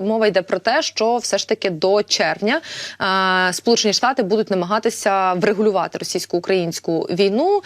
Мова йде про те, що все ж таки до червня е, Сполучені Штати будуть намагатися врегулювати російсько-українську війну.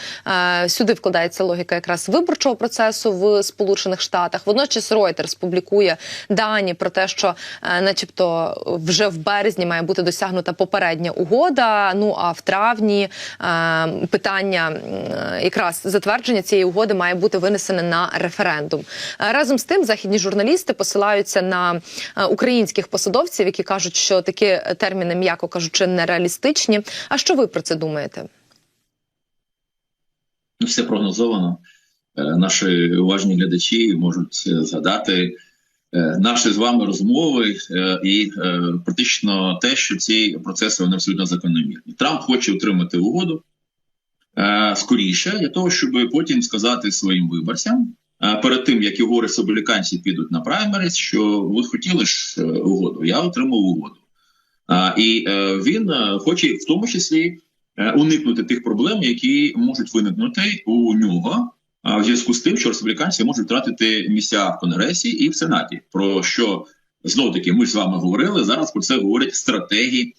Е, сюди вкладається логіка якраз виборчого процесу в Сполучених Штатах. Водночас Reuters публікує дані про те, що, е, начебто, вже в березні має бути досягнута попередня угода. Ну а в травні е, питання е, якраз затвердження цієї угоди має бути винесене на референдум. Е, Разом з тим, західні журналісти посилаються на українських посадовців, які кажуть, що такі терміни, м'яко кажучи, нереалістичні. А що ви про це думаєте? Ну, все прогнозовано. Е, Наші уважні глядачі можуть е, згадати е, наші з вами розмови е, і е, практично те, що ці процеси вони абсолютно закономірні. Трамп хоче отримати угоду е, скоріше для того, щоб потім сказати своїм виборцям е, перед тим, як його республіканці підуть на праймерис, що ви хотіли ж е, угоду. Я отримав угоду. І е, він е, хоче в тому числі уникнути тих проблем, які можуть виникнути у нього а, в зв'язку з тим, що республіканці можуть втратити місця в Конгресі і в Сенаті. Про що знов таки ми з вами говорили. Зараз про це говорять стратегії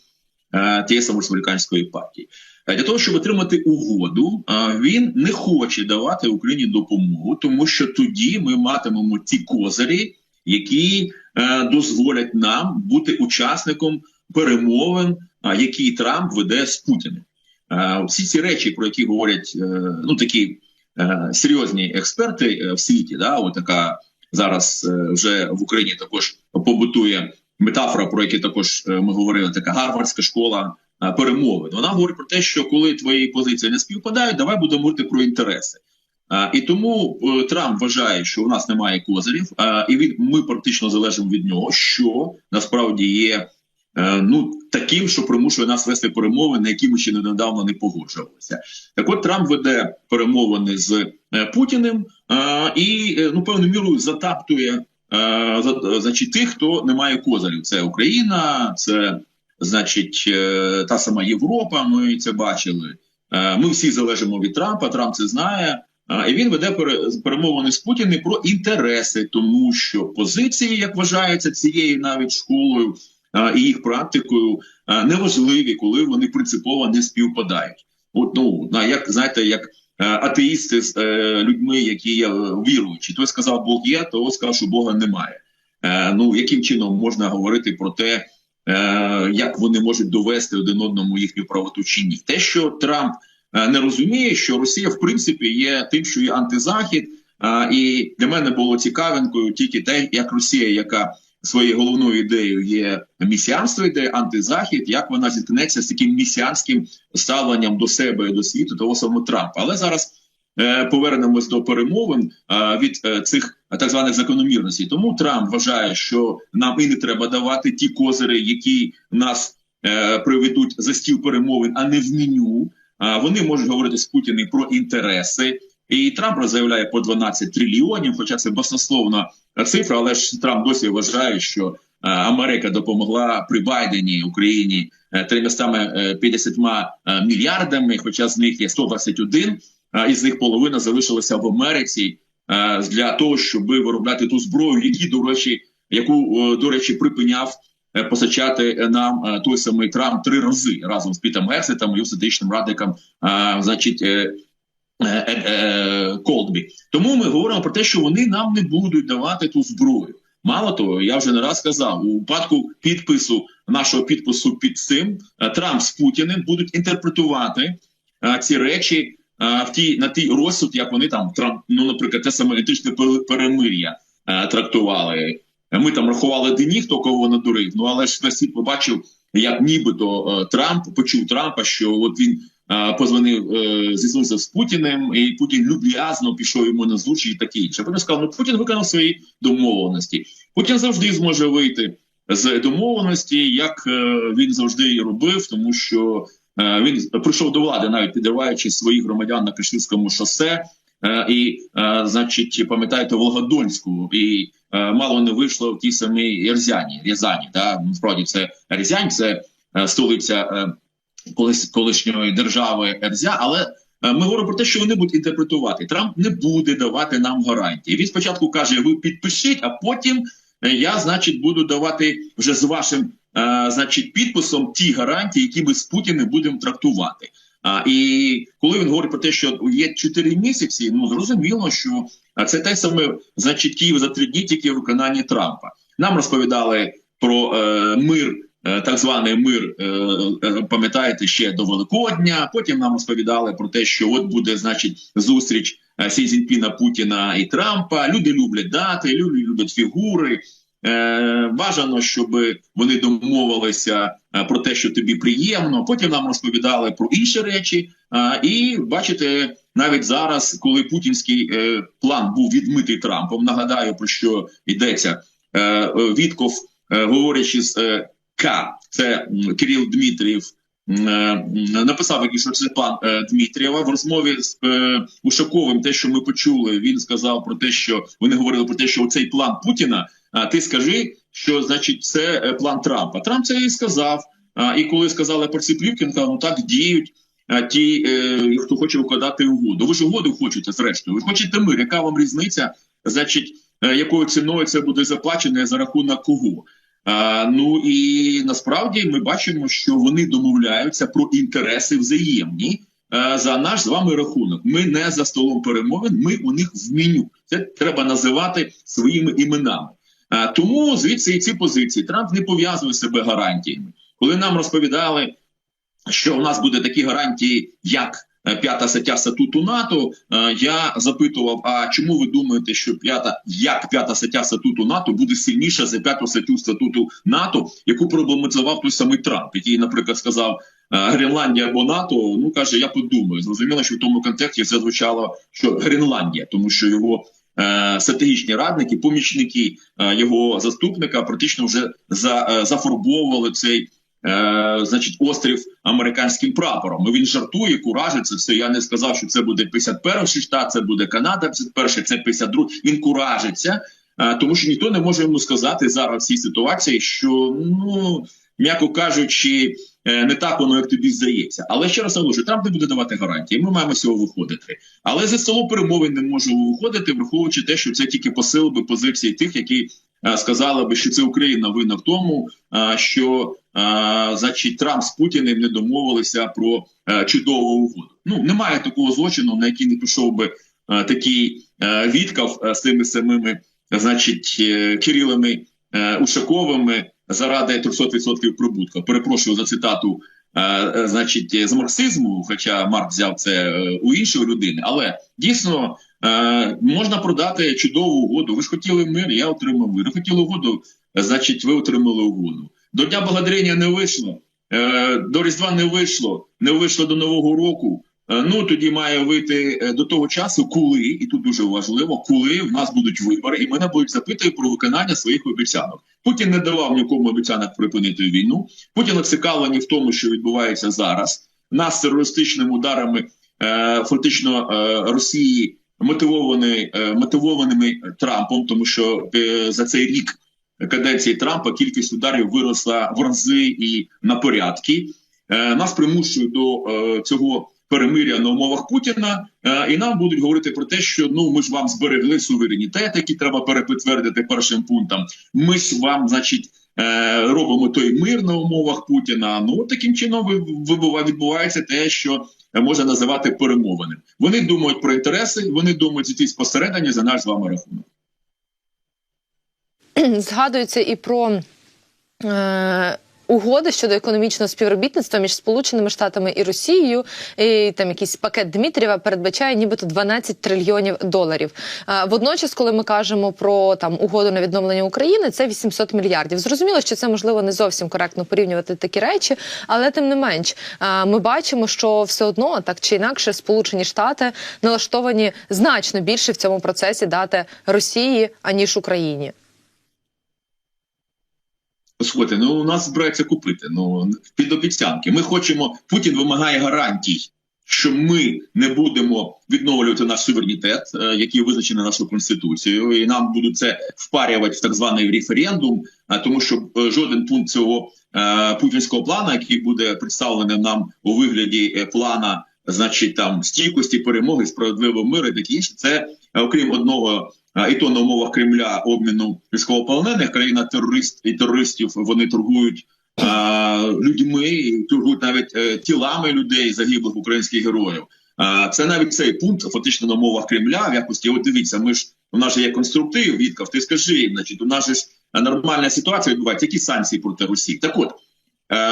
тієї самої республіканської партії. Е, Для того щоб отримати угоду, е, він не хоче давати Україні допомогу, тому що тоді ми матимемо ті козирі, які е, дозволять нам бути учасником перемовин, які Трамп веде з Путіним. Всі ці речі, про які говорять ну такі серйозні експерти в світі, да, от така зараз вже в Україні також побутує метафора, про яку також ми говорили, така гарвардська школа перемовин. Вона говорить про те, що коли твої позиції не співпадають, давай будемо говорити про інтереси. А, і тому е, Трамп вважає, що у нас немає козирів, і він ми практично залежимо від нього, що насправді є е, ну таким, що примушує нас вести перемовини, на які ми ще недавно не погоджувалися. Так от Трамп веде перемовини з е, Путіним і е, ну певною мірою затаптує е, за, значить тих, хто не має козирів. Це Україна, це значить е, та сама Європа. Ми це бачили. Е, Ми всі залежимо від Трампа. Трамп це знає. І він веде перемовини з Путіним про інтереси, тому що позиції, як вважається цією навіть школою і їх практикою, неважливі, коли вони принципово не співпадають. От ну як знаєте, як е, атеїсти з е, людьми, які є е, віруючі, той сказав Бог є, то сказав, що Бога немає. Е, ну яким чином можна говорити про те, е, як вони можуть довести один одному їхню правоту чи ні? Те, що Трамп е, не розуміє, що Росія в принципі є тим, що є антизахід. І для мене було цікавинкою тільки те, як Росія, яка своєю головною ідеєю є місіанство, ідея антизахід, як вона зіткнеться з таким місіанським ставленням до себе і до світу, того самого Трампа. Але зараз е, повернемось до перемовин е, від е, цих так званих закономірностей. Тому Трамп вважає, що нам і не треба давати ті козири, які нас е, приведуть за стіл перемовин, а не в меню. Вони можуть говорити з Путіним про інтереси. І Трамп заявляє по 12 трильйонів, хоча це баснословна цифра, але ж Трамп досі вважає, що е, Америка допомогла при Байдені Україні е, 350 е, мільярдами, хоча з них є 121, а із них половина залишилася в Америці для того, щоб виробляти ту зброю, які до речі, яку до речі припиняв е, постачати нам е, той самий Трамп три рази разом з Пітом Гексетом і статичним радником, значить. е, Колдбі. Тому ми говоримо про те, що вони нам не будуть давати ту зброю. Мало того, я вже не раз сказав, у випадку підпису нашого підпису під цим Трамп з Путіним будуть інтерпретувати ці речі в ті на тій розсуд, як вони там ну наприклад, те саме етичне пер- перемир'я е, трактували. Ми там рахували дні, хто кого надурив. Ну але ж весь світ побачив, як нібито е, Трамп почув Трампа, що от він е, позвонив, зізвонився з Путіним, і Путін люб'язно пішов йому на зустріч і таке інше. Потім сказав, ну Путін виконав свої домовленості. Путін завжди зможе вийти з домовленості, як він завжди і робив, тому що він прийшов до влади, навіть підриваючи своїх громадян на Кишинському шосе. Е, і, е, значить, пам'ятаєте, Волгодонську, і е, мало не вийшло в тій самій Рязані. Рязані, да? насправді це Рязань, це е, столиця е, колись колишньої держави Ерзя, але е, ми говоримо про те, що вони будуть інтерпретувати. Трамп не буде давати нам гарантії. Він спочатку каже: ви підпишіть, а потім е, я, значить, буду давати вже з вашим е, значить, підписом ті гарантії, які ми з Путіним будемо трактувати. А, і коли він говорить про те, що є 4 місяці, ну зрозуміло, що це те саме, значить, Київ за три дні тільки в Трампа. Нам розповідали про е, мир, е, так званий мир, е, е, пам'ятаєте, ще до Великодня. Потім нам розповідали про те, що от буде, значить, зустріч е, Сі Цзіньпіна, Путіна і Трампа. Люди люблять дати, люди люблять фігури. Е, бажано, щоб вони домовилися е, про те, що тобі приємно. Потім нам розповідали про інші речі. Е, і бачите, навіть зараз, коли путінський план був відмитий Трампом, нагадаю про що йдеться. Вітков, говорячи з К, це Кирил Дмитрієв. Написав, який, що це пан е, Дмитрієва в розмові з Ушаковим. Те, що ми почули, він сказав про те, що вони говорили про те, що цей план Путіна. А ти скажи, що значить це е, план Трампа. Трамп це і сказав. А, і коли сказали про ці плівки, він сказав, ну так діють а, ті, е, хто хоче укладати угоду. Ви ж угоду хочете, зрештою. Ви хочете мир. Яка вам різниця? Значить, е, якою ціною це буде заплачено, за рахунок кого? А, ну і насправді ми бачимо, що вони домовляються про інтереси взаємні. е, За наш з вами рахунок. Ми не за столом перемовин, ми у них в меню. Це треба називати своїми іменами. А, тому звідси і ці позиції Трамп не пов'язує себе гарантіями. Коли нам розповідали, що у нас буде такі гарантії, як е, п'ята стаття статуту НАТО, е, я запитував: а чому ви думаєте, що п'ята як п'ята стаття статуту НАТО буде сильніша за п'яту статтю статуту НАТО, яку проблематизував той самий Трамп, який, наприклад, сказав. е, Гренландія або НАТО, ну каже, я подумаю. Зрозуміло, що в тому контексті це звучало, що Гренландія, тому що його е, стратегічні радники, помічники е, його заступника, практично вже за, е, зафарбовували цей. Е, значить, острів американським прапором. Ну він жартує, куражить це все. Я не сказав, що це буде 51-й штат, це буде Канада, 51-й, це 52-й. Він куражиться, е, тому що ніхто не може йому сказати зараз в цій ситуації, що ну м'яко кажучи, е, не так воно, як тобі здається. Але ще раз наголошую, Трамп не буде давати гарантії. Ми маємо з цього виходити. Але за столу перемовин не можемо виходити, враховуючи те, що це тільки посилив би позиції тих, які е, сказали би, що це Україна винна в тому, е, що е, значить Трамп з Путіним не домовилися про е, чудову угоду. Ну немає такого злочину, на який не пішов би е, такий е, Віткав е, з тими самими, значить, е, Кирилами е, Ушаковими заради 300% прибутку. Перепрошую за цитату. е, е, Значить, з марксизму, хоча Марк взяв це е, у іншої людини, але дійсно е, можна продати чудову угоду. Ви ж хотіли мир, я отримав мир. Ви хотіли угоду, значить, ви отримали угоду. До Дня Благодарення не вийшло, е, до Різдва не вийшло, не вийшло до Нового року. Е, Ну тоді має вийти е, до того часу, коли і тут дуже важливо, коли в нас будуть вибори, і мене будуть запитати про виконання своїх обіцянок. Путін не давав нікому обіцянок припинити війну. Путін зацікавлений в тому, що відбувається зараз. Нас терористичними ударами е, фактично е, Росії мотивовані е, мотивованими Трампом, тому що е, за цей рік каденції Трампа кількість ударів виросла в рази і на порядки. Е, нас примушують до е, цього перемиря на умовах Путіна, е, і нам будуть говорити про те, що ну ми ж вам зберегли суверенітет, який треба перепідтвердити першим пунктом. Ми ж вам, значить. е, Робимо той мир на умовах Путіна. Ну таким чином відбувається те, що можна називати перемовинами. Вони думають про інтереси, вони думають ці спосередині за наш з вами рахунок. Згадується і про. Е- Угоди щодо економічного співробітництва між Сполученими Штатами і Росією, і там якийсь пакет Дмитрієва передбачає нібито 12 трильйонів доларів. Водночас, коли ми кажемо про там угоду на відновлення України, це 800 мільярдів. Зрозуміло, що це можливо не зовсім коректно порівнювати такі речі, але тим не менш, ми бачимо, що все одно так чи інакше Сполучені Штати налаштовані значно більше в цьому процесі дати Росії аніж Україні. Слухайте, ну у нас збирається купити. Ну під обіцянки. Ми хочемо. Путін вимагає гарантій, що ми не будемо відновлювати наш суверенітет, е, який визначений нашою конституцією, і нам будуть це впарювати в так званий референдум. А тому, що е, жоден пункт цього е, путінського плану, який буде представлений нам у вигляді плана значить, там стійкості, перемоги, справедливого миру і таке інше. Це е, окрім одного, е, і то на умовах Кремля обміну військовополонених, країна терорист і терористів вони торгують. е, Людьми торгують навіть тілами людей загиблих українських героїв. Це навіть цей пункт фактично на умовах Кремля в якості. От дивіться, ми ж у нас же є конструктив. Віткав, ти скажи, значить, у нас же ж нормальна ситуація відбувається. Які санкції проти Росії? Так от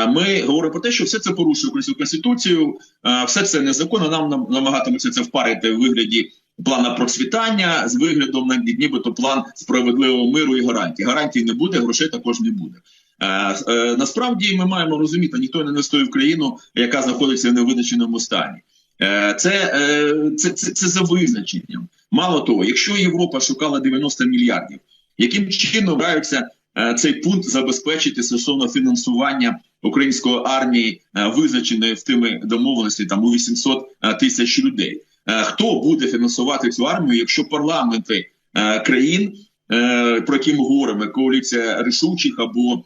ми говоримо про те, що все це порушує українську конституцію, е, все це незаконно. Нам нам намагатимуться це впарити в вигляді плана процвітання з виглядом на нібито план справедливого миру і гарантій. Гарантій не буде, грошей також не буде. Е, е, насправді ми маємо розуміти, ніхто не інвестує в країну, яка знаходиться в невизначеному стані. Е, Це, е, це, це, це за визначенням. Мало того, якщо Європа шукала 90 мільярдів, яким чином граються е, цей пункт забезпечити стосовно фінансування української армії, е, визначеної в тими домовленості там у 800 е, тисяч людей? Е, Хто буде фінансувати цю армію, якщо парламенти е, країн, е, про які ми говоримо, коаліція рішучих або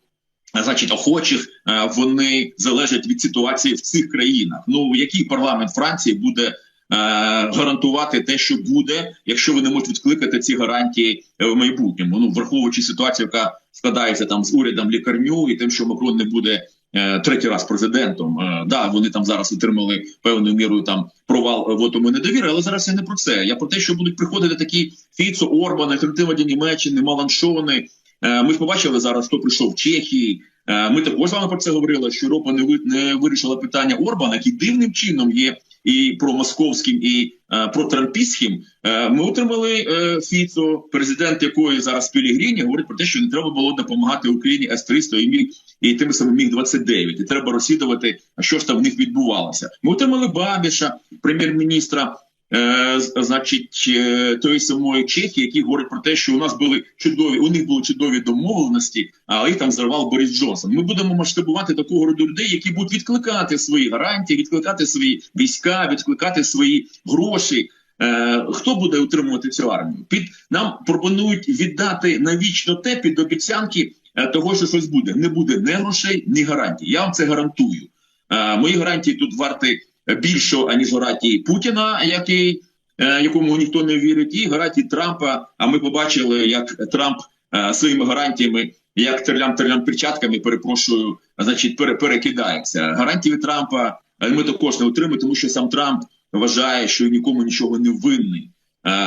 Значить, охочих е, вони залежать від ситуації в цих країнах. Ну який парламент Франції буде е, гарантувати те, що буде, якщо вони можуть відкликати ці гарантії е, в майбутньому? Ну враховуючи ситуацію, яка складається там з урядом лікарню і тим, що Макрон не буде е, третій раз президентом. Е, да, вони там зараз отримали певною мірою там провал вотому недовіри, але зараз я не про це. Я про те, що будуть приходити такі Фіцо, Орбан, альтернатива Німеччини, Маланшони. Е, Ми ж побачили зараз, хто прийшов в Чехії. Е, Ми також з вами про це говорили, що Європа не вирішила питання Орбана, який дивним чином є і промосковським, і е, протрампістським. Е, Ми отримали е, Фіцо, президент якої зараз Пілігріні, говорить про те, що не треба було допомагати Україні С-300 і міг і тим самим міг 29 і треба розслідувати, що ж там в них відбувалося. Ми отримали Бабіша, прем'єр-міністра. Е, значить, е, тої самої Чехії, які говорять про те, що у нас були чудові, у них були чудові домовленості, а їх там зривав Борис Джонсон. Ми будемо масштабувати такого роду людей, які будуть відкликати свої гарантії, відкликати свої війська, відкликати свої гроші. Е, хто буде утримувати цю армію? Під нам пропонують віддати навічно те під обіцянки е, того, що щось буде. Не буде ні грошей, ні гарантій. Я вам це гарантую. Е, мої гарантії тут варті більше, аніж гарантії Путіна, який, е, якому ніхто не вірить, і гарантії Трампа. А ми побачили, як Трамп е, своїми гарантіями, як терлям терлям перчатками, перепрошую, значить, пере, перекидається. Гарантії Трампа е, ми також не отримаємо, тому що сам Трамп вважає, що нікому нічого не винний.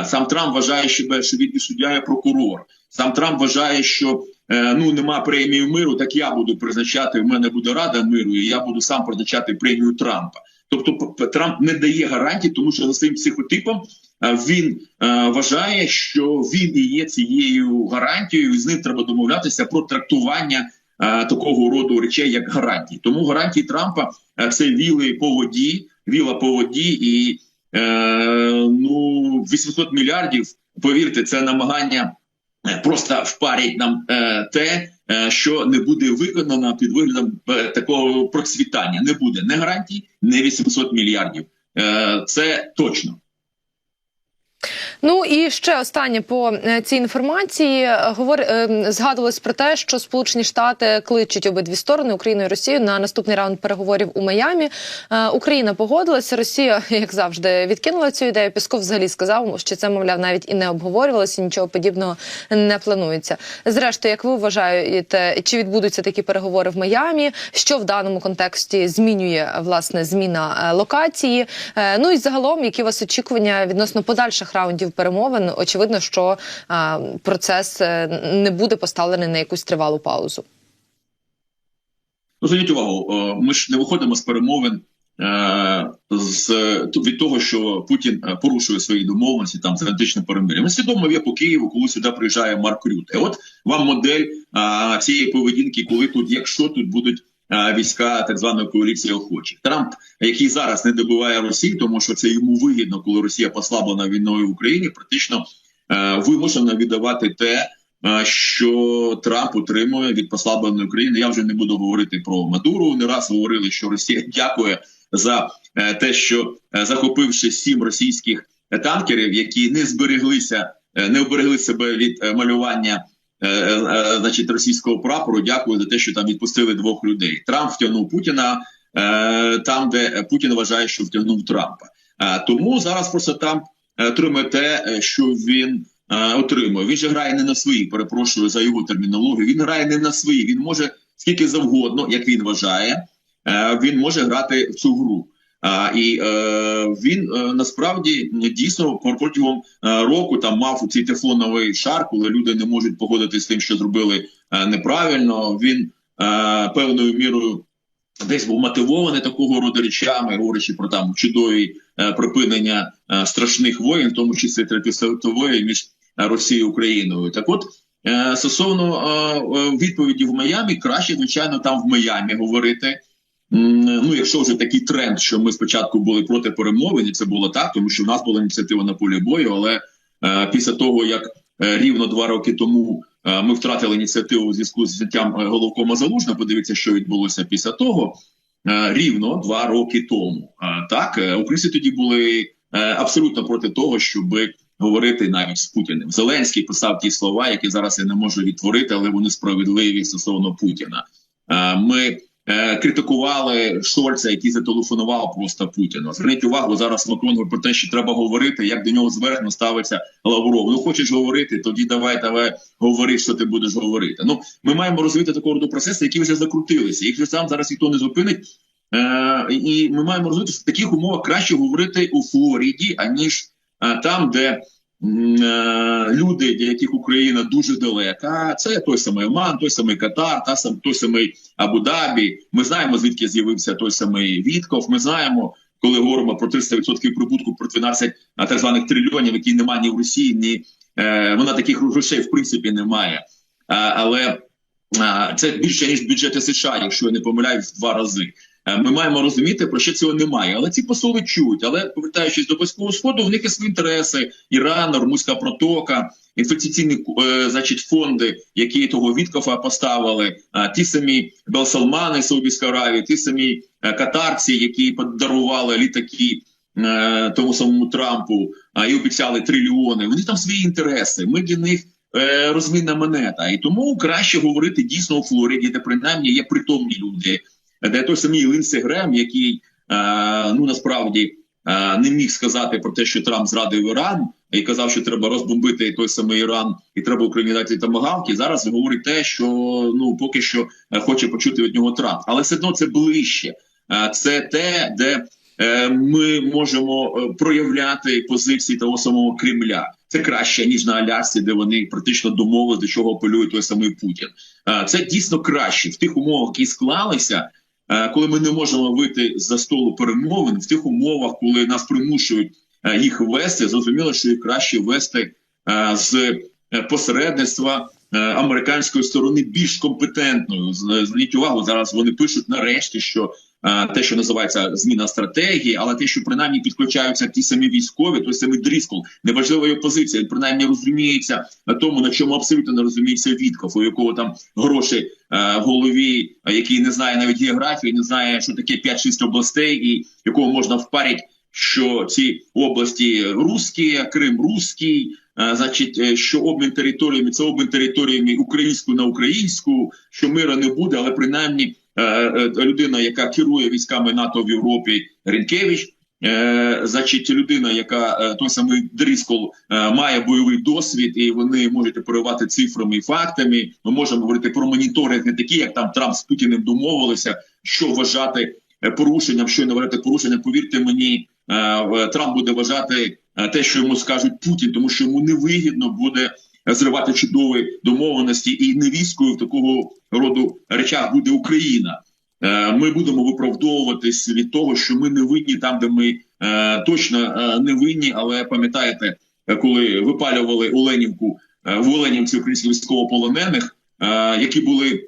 Сам Трамп вважає, що він і суддя, і прокурор. Сам Трамп вважає, що ну нема премії миру, так я буду призначати. В мене буде рада миру, і я буду сам призначати премію Трампа. Тобто Трамп не дає гарантій, тому що за своїм психотипом е, він е, вважає, що він і є цією гарантією, і з ним треба домовлятися про трактування е, такого роду речей, як гарантії. Тому гарантії Трампа це віли по воді, віла по воді, і ну 800 мільярдів. Повірте, це намагання просто впарять нам те, що не буде виконана під виглядом е, такого процвітання. Не буде не гарантій, не 800 мільярдів. Е, це точно. Ну і ще останнє по е, цій інформації говор е, згадувалось про те, що Сполучені Штати кличуть обидві сторони Україну і Росію на наступний раунд переговорів у Майамі. Е, Україна погодилася. Росія, як завжди, відкинула цю ідею. Пісков взагалі сказав, що це мовляв навіть і не обговорювалося, нічого подібного не планується. Зрештою, як ви вважаєте, чи відбудуться такі переговори в Майамі? Що в даному контексті змінює власне зміна локації? Ну і загалом, які у вас очікування відносно подальших раундів перемовин? Очевидно, що процес е, не буде поставлений на якусь тривалу паузу. Ну, зверніть увагу, е, ми ж не виходимо з перемовин е, з від того, що Путін порушує свої домовленості там з аналітичним перемир'ям. Ми свідомо є по Києву, коли сюди приїжджає Марк Рюте. От вам модель е, цієї поведінки, коли тут, якщо тут будуть війська так званої коаліції охочих. Трамп, який зараз не добиває Росії, тому що це йому вигідно, коли Росія послаблена війною в Україні, практично е, вимушено віддавати те. е, Що Трамп отримує від послабленої України. Я вже не буду говорити про Мадуру. Не раз говорили, що Росія дякує за е, те, що е, захопивши сім російських е, танкерів, які не збереглися, е, не оберегли себе від е, малювання. Е, е, Значить, російського прапору, дякую за те, що там відпустили двох людей. Трамп втягнув Путіна е, там, де Путін вважає, що втягнув Трампа. Е, тому зараз просто Трамп е, отримує те, е, що він е, отримує. Він же грає не на свої, перепрошую за його термінологію. Він грає не на свої. Він може скільки завгодно, як він вважає, е, він може грати в цю гру. А, і е, він е, насправді дійсно протягом е, року там мав цей тефлоновий шар, коли люди не можуть погодитися з тим, що зробили е, неправильно. Він е, певною мірою десь був мотивований такого роду речами, говорячи про там чудові е, припинення е, страшних воєн, в тому числі Третьої світової між Росією і Україною. Так, от е, стосовно е, е, відповіді в Майамі, краще звичайно там в Майамі говорити. Ну, якщо вже такий тренд, що ми спочатку були проти перемовин, і це було так, тому що в нас була ініціатива на полі бою, але е, після того як е, рівно два роки тому е, ми втратили ініціативу у зв'язку з взяттям е, головкома залужно, подивіться, що відбулося після того. Е, рівно два роки тому. Так, е, українці тоді були абсолютно проти того, щоб говорити навіть з Путіним. Зеленський писав ті слова, які зараз я не можу відтворити, але вони справедливі стосовно Путіна. Ми е, критикували Шольца, який зателефонував просто Путіну. Зверніть увагу зараз Макрон про те, що треба говорити, як до нього зверхно ставиться Лавров. Ну хочеш говорити, тоді давай давай говори, що ти будеш говорити. Ну ми маємо розвити такого роду процеси, які вже закрутилися. Їх вже сам зараз ніхто не зупинить. Е, і ми маємо розуміти, в таких умовах краще говорити у Флориді, аніж е, там, де люди, для яких Україна дуже далека. Це той самий Оман, той самий Катар, та сам той самий Абу-Дабі. Ми знаємо, звідки з'явився той самий Вітков. Ми знаємо, коли говоримо про 300% прибутку про 12 а, так званих трильйонів, які немає ні в Росії, ні е, вона таких грошей в принципі немає. А, але а, це більше ніж бюджети США, якщо я не помиляюсь, в два рази. Е, Ми маємо розуміти, про що цього немає. Але ці посоли чують. Але повертаючись до близького сходу, в них є свої інтереси: Іран, Ормузька протока, інвестиційні е, значить, фонди, які того Віткофа поставили, а, ті самі Белсалмани Саудівської Аравії, ті самі е, катарці, які подарували літаки. е, Тому самому Трампу а, і обіцяли трильйони. Вони там свої інтереси. Ми для них е, розмінна монета. І тому краще говорити дійсно у Флориді, де принаймні є притомні люди, де той самий Лінсі Грем, який е, ну насправді е, не міг сказати про те, що Трамп зрадив Іран, і казав, що треба розбомбити той самий Іран, і треба Україні дати тамагавки. Зараз говорить те, що ну поки що е, хоче почути від нього Трамп, але все одно це ближче. Це те, де ми можемо проявляти позиції того самого Кремля. Це краще ніж на Алясці, де вони практично домовились, до чого апелює той самий Путін. Це дійсно краще в тих умовах, які склалися. Е, Коли ми не можемо вийти за столу перемовин в тих умовах, коли нас примушують е, їх вести, зрозуміло, що їх краще вести е, з посередництва американської сторони більш компетентною. Зверніть увагу, зараз вони пишуть нарешті, що те, що називається зміна стратегії, але те, що принаймні підключаються ті самі військові, той самий Дріскол, неважлива його позиція, він принаймні розуміється на тому, на чому абсолютно не розуміється Вітков, у якого там гроші е, в голові, який не знає навіть географії, не знає, що таке 5-6 областей, і якого можна впарити, що ці області русські, Крим русський. е, Значить, е, що обмін територіями це обмін територіями українську на українську, що мира не буде, але принаймні людина, яка керує військами НАТО в Європі, Рінкевич, е, значить, людина, яка е, той самий Дріскол е, має бойовий досвід, і вони можуть оперувати цифрами і фактами. Ми можемо говорити про моніторинг, не такі, як там Трамп з Путіним домовилися, що вважати е, порушенням, що не вважати порушенням. Повірте мені, е, Трамп буде вважати е, те, що йому скажуть Путін, тому що йому невигідно буде зривати чудові домовленості, і не війською в такого роду речах буде Україна. Е, Ми будемо виправдовуватись від того, що ми не винні там, де ми е, точно е, не винні. Але пам'ятаєте, коли випалювали Оленівку в Оленівці українських військовополонених, які були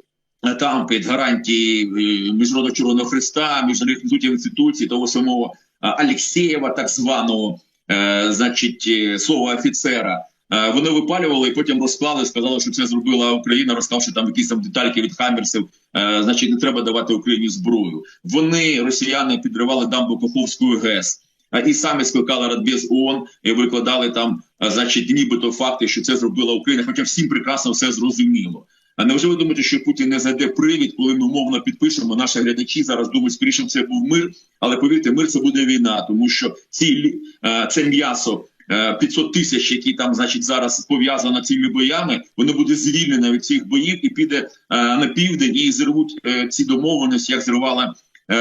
там під гарантії Міжнародного Червоного Христа, міжнародних інститутів інституцій того самого Алєксєєва, так званого, значить, слова офіцера. Е, Вони випалювали і потім розклали, сказали, що це зробила Україна, розказавши там якісь там детальки від Хаммерсів. Е, Значить, не треба давати Україні зброю. Вони, росіяни, підривали дамбу Каховської ГЕС. а, І самі скликали Радбез ООН і викладали там, значить, нібито факти, що це зробила Україна. Хоча всім прекрасно все зрозуміло. А невже ви думаєте, що Путін не знайде привід, коли ми умовно підпишемо? Наші глядачі зараз думають, скоріше це був мир, але повірте, мир це буде війна, тому що ці е, це м'ясо. Е, 500 тисяч, які там, значить, зараз пов'язано цими боями, воно буде звільнено від цих боїв і піде е, на південь і зірвуть е, ці домовленості, як зривала е,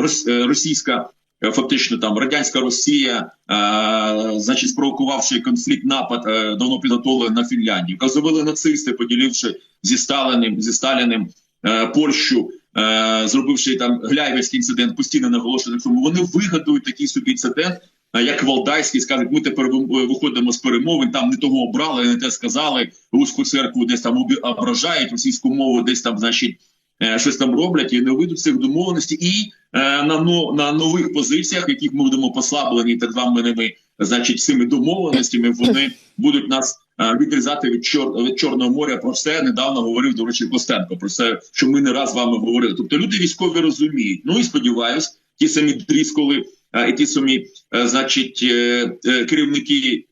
рос- е, російська. е, Фактично там радянська Росія, е, значить, спровокувавши конфлікт напад, е, давно підготовлений на Фінляндію. Яка зробили нацисти, поділивши зі Сталіним, зі Сталіним е, Польщу, е, зробивши там Гляйвецький інцидент, постійно наголошений в цьому. Вони вигадують такий собі інцидент, е, як Валдайський, скажуть, ми тепер ви- виходимо з перемовин, там не того обрали, не те сказали. Руську церкву десь там ображають, російську мову десь там, значить, е, щось там роблять і не вийдуть цих домовленостей. І е, на, на нових позиціях, яких ми будемо послаблені так званими, значить, цими домовленостями, вони будуть нас е, відрізати від, чор, від Чорного моря. Про це недавно говорив, до речі, Костенко. Про це, що ми не раз з вами говорили. Тобто люди військові розуміють. Ну і сподіваюсь, ті самі Дрісколи е, і ті самі, е, значить, е, е, керівники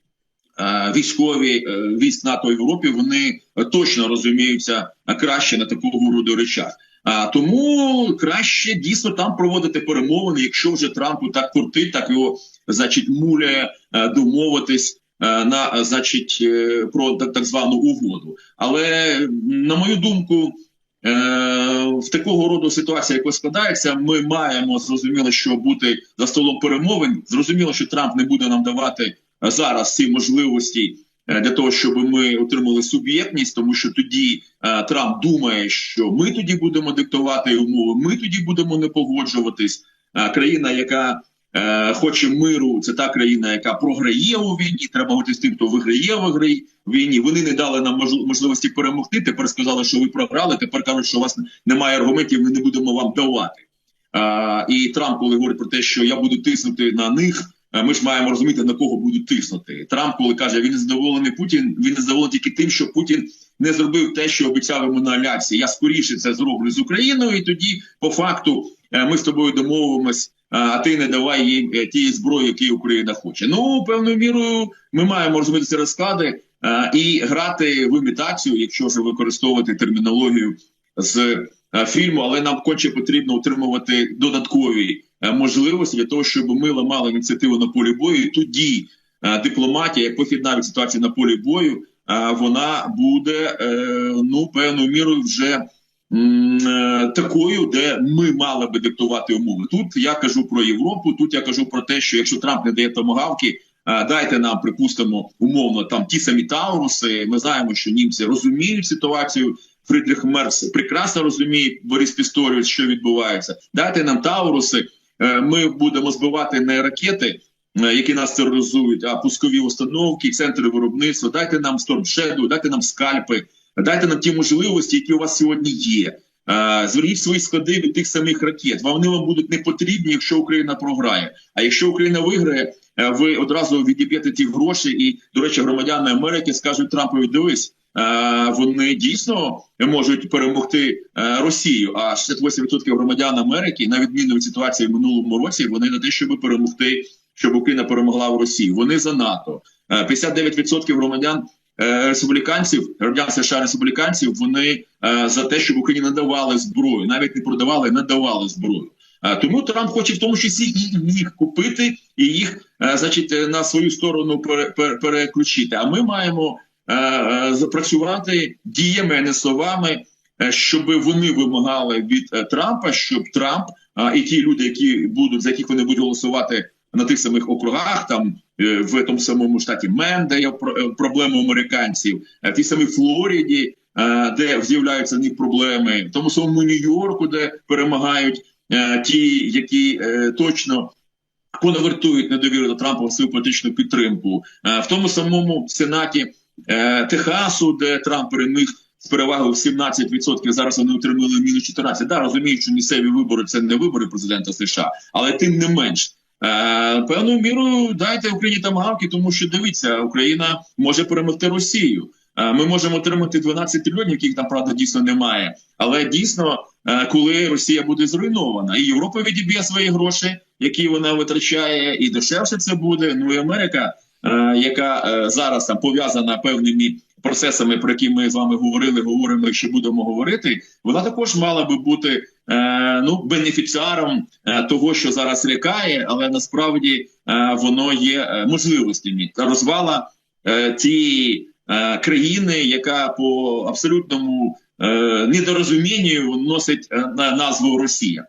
військові військ НАТО в Європі, вони точно розуміються краще на такого роду речах. А тому краще дійсно там проводити перемовини, якщо вже Трампу так кортить, так його значить муляє домовитись на значить про так, так звану угоду. Але на мою думку. Е, В такого роду ситуація, яка складається, ми маємо зрозуміло, що бути за столом перемовин. Зрозуміло, що Трамп не буде нам давати е, зараз ці можливості е, для того, щоб ми отримали суб'єктність, тому що тоді Трамп думає, що ми тоді будемо диктувати умови, ми тоді будемо не погоджуватись. Країна, яка е, хоче миру, це та країна, яка програє у війні. Треба говорити з тим, хто виграє в війні. Вони не дали нам можливості перемогти. Тепер сказали, що ви програли. Тепер кажуть, що у вас немає аргументів. Ми не будемо вам давати. А, і Трамп, коли говорить про те, що я буду тиснути на них. е, Ми ж маємо розуміти на кого будуть тиснути. Трамп, коли каже, він задоволений Путін. Він задоволений тільки тим, що Путін не зробив те, що обіцяв йому на аляції. Я скоріше це зроблю з Україною, і тоді, по факту, е, ми з тобою домовимось. А, ти не давай їй е, тієї зброї, які Україна хоче. Ну певною мірою ми маємо розуміти ці розклади і грати в імітацію, якщо вже використовувати термінологію з е, фільму, але нам конче потрібно утримувати додаткові е, можливості для того, щоб ми ламали ініціативу на полі бою. І тоді дипломатія, як похідна від ситуації на полі бою, вона буде ну певною мірою вже. Е, Такою, де ми мали би диктувати умови. Тут я кажу про Європу. Тут я кажу про те, що якщо Трамп не дає томагавки, е, дайте нам, припустимо, умовно там ті самі Тауруси. Ми знаємо, що німці розуміють ситуацію. Фридріх Мерц прекрасно розуміє Борис Пісторіус, що відбувається. Дайте нам Тауруси. Е, Ми будемо збивати не ракети, які нас тероризують, а пускові установки, центри виробництва. Дайте нам Storm Shadow, дайте нам скальпи, дайте нам ті можливості, які у вас сьогодні є. Е, Зверніть свої склади від тих самих ракет. Вони вам будуть не потрібні, якщо Україна програє. А якщо Україна виграє, е, ви одразу відіб'єте ті гроші, і до речі, громадяни Америки скажуть Трампові: дивись. е, Вони дійсно можуть перемогти Росію. А 68% громадян Америки, на відміну від ситуації в минулому році, вони на те, щоб перемогти, щоб Україна перемогла в Росії. Вони за НАТО. Е, 59% громадян республіканців, громадян США республіканців, вони е, за те, щоб Україні надавали зброю, навіть не продавали, надавали зброю. Е, Тому Трамп хоче в тому числі і їх купити і їх, е, значить, е, на свою сторону пере, пере, переключити. А ми маємо е, е, запрацювати діями, а не словами, е, щоб вони вимагали від е, Трампа, щоб Трамп е, і ті люди, які будуть за яких вони будуть голосувати на тих самих округах, там е, в тому самому штаті Мен, де є е, проблеми американців, е, в тій самій Флориді, е, де з'являються в них проблеми, в тому самому Нью-Йорку, де перемагають е, ті, які е, точно конвертують недовіру до Трампа в свою політичну підтримку, Е, в тому самому сенаті е, Техасу, де Трамп переміг з перевагою в 17%, зараз вони отримали мінус 14. Да, розуміють, що місцеві вибори це не вибори президента США, але тим не менш. Е, певною мірою дайте Україні тамагавки, тому що дивіться, Україна може перемогти Росію. Е, Ми можемо отримати 12 трильйонів, яких там правда дійсно немає. Але дійсно, е, коли Росія буде зруйнована, і Європа відіб'є свої гроші, які вона витрачає, і дешевше це буде. Ну і Америка, яка зараз там пов'язана певними процесами, про які ми з вами говорили, говоримо ще будемо говорити, вона також мала би бути ну бенефіціаром е, того, що зараз лякає, але насправді е, воно є е, можливостями розвала е, тієї е, країни, яка по абсолютному е, недорозумінню носить е, на назву Росія.